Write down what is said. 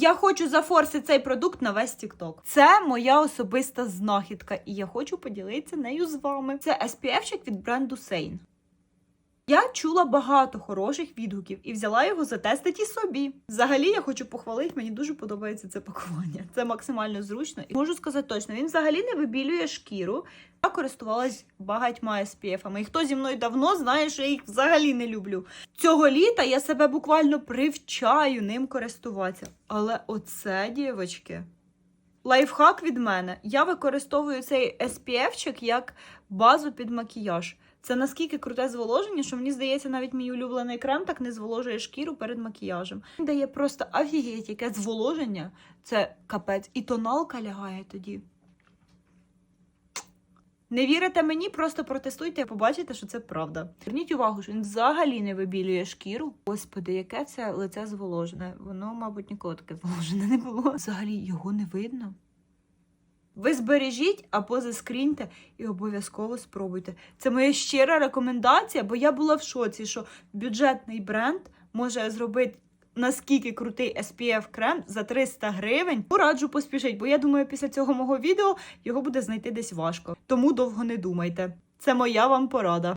Я хочу зафорсити цей продукт на весь TikTok. Це моя особиста знахідка, і я хочу поділитися нею з вами. Це SPF-чик від бренду Sein. Я чула багато хороших відгуків і взяла його затестити собі. Взагалі, я хочу похвалити, мені дуже подобається це пакування. Це максимально зручно. І можу сказати точно, він взагалі не вибілює шкіру. Я користувалась багатьма SPF-ами. І хто зі мною давно знає, що я їх взагалі не люблю. Цього літа я себе буквально привчаю ним користуватися. Але оце, дівочки, лайфхак від мене. Я використовую цей SPF-чик як базу під макіяж. Це наскільки круте зволоження, що мені здається, навіть мій улюблений крем так не зволожує шкіру перед макіяжем. Він дає просто офігеть, яке зволоження. Це капець. І тоналка лягає тоді. Не вірите мені, просто протестуйте побачите, що це правда. Зверніть увагу, що він взагалі не вибілює шкіру. Господи, яке це лице зволожене. Воно, мабуть, ніколи таке зволожене не було. Взагалі його не видно. Ви збережіть або заскріньте і обов'язково спробуйте. Це моя щира рекомендація, бо я була в шоці, що бюджетний бренд може зробити наскільки крутий SPF крем за 300 гривень. пораджу поспішить, бо я думаю, після цього мого відео його буде знайти десь важко. Тому довго не думайте. Це моя вам порада.